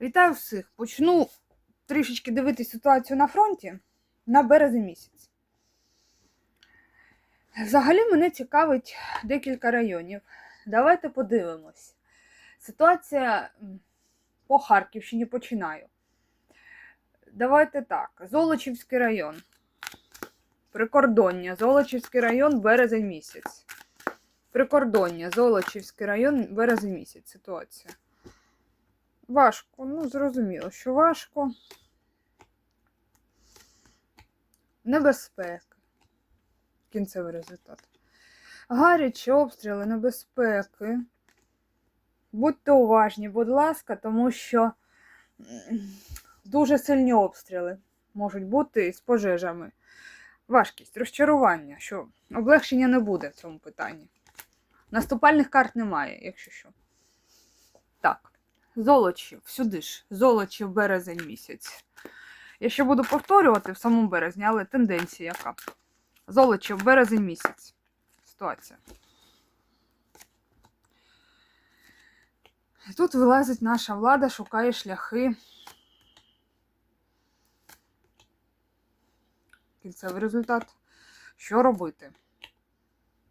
Вітаю всіх! Почну трішечки дивитися ситуацію на фронті на березень місяць. Взагалі мене цікавить декілька районів. Давайте подивимось. Ситуація по Харківщині починаю. Давайте так. Золочівський район. Прикордоння. Золочівський район, березень місяць. Прикордоння, Золочівський район, березень місяць. Ситуація. Важко, ну зрозуміло, що важко. Небезпека. Кінцевий результат. Гарячі обстріли, небезпеки. Будьте уважні, будь ласка, тому що дуже сильні обстріли можуть бути з пожежами. Важкість, розчарування, що облегшення не буде в цьому питанні. Наступальних карт немає, якщо що. Так. Золочів, сюди ж, Золочів березень місяць. Я ще буду повторювати в самому березні, але тенденція яка. Золочів березень місяць. Ситуація. І тут вилазить наша влада, шукає шляхи. Кінцевий результат. Що робити?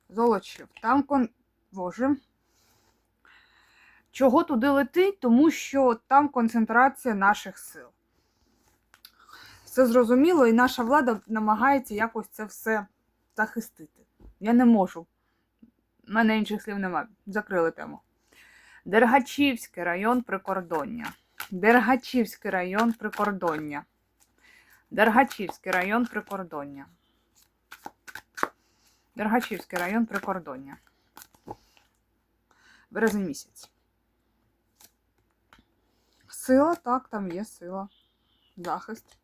Золочів. Там кон. Боже. Чого туди летить? Тому що там концентрація наших сил. Це зрозуміло, і наша влада намагається якось це все захистити. Я не можу. У мене інших слів немає. Закрили тему. Дергачівський район прикордоння. Дергачівський район прикордоння. Дергачівський район прикордоння. Дергачівський район прикордоння. Березень місяць. Сила, так, там є сила. Захист.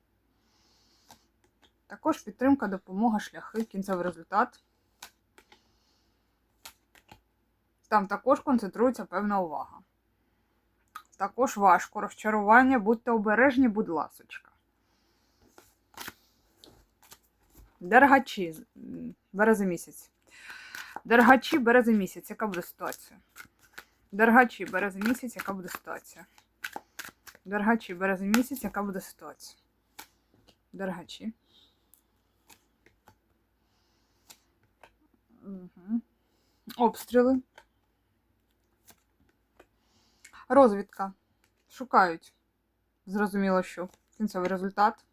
Також підтримка, допомога, шляхи, кінцевий результат. Там також концентрується певна увага. Також важко розчарування, будьте обережні, будь ласочка. Дергачі, березень місяць. Дергачі, березень місяць, яка буде ситуація? Дергачі, березень місяць, яка буде ситуація? Дергачі, березень місяць, яка буде ситуація? Дергачі. Угу. Обстріли. Розвідка. Шукають. Зрозуміло, що кінцевий результат.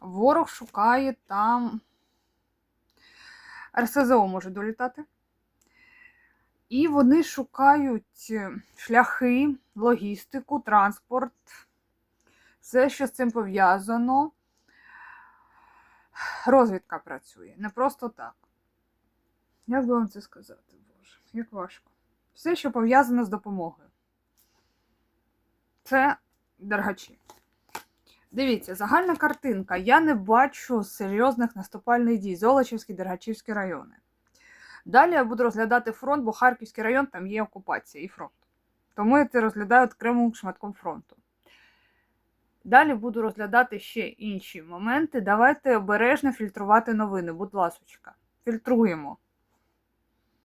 Ворог шукає там. РСЗО може долітати. І вони шукають е, шляхи, логістику, транспорт, все, що з цим пов'язано. Розвідка працює. Не просто так. Як би вам це сказати, Боже, як важко. Все, що пов'язано з допомогою. Це дергачі. Дивіться, загальна картинка. Я не бачу серйозних наступальних дій. Золочівський, Дергачівський райони. Далі я буду розглядати фронт, бо Харківський район там є окупація і фронт. Тому я це розглядаю окремим шматком фронту. Далі буду розглядати ще інші моменти. Давайте обережно фільтрувати новини, будь ласочка. Фільтруємо.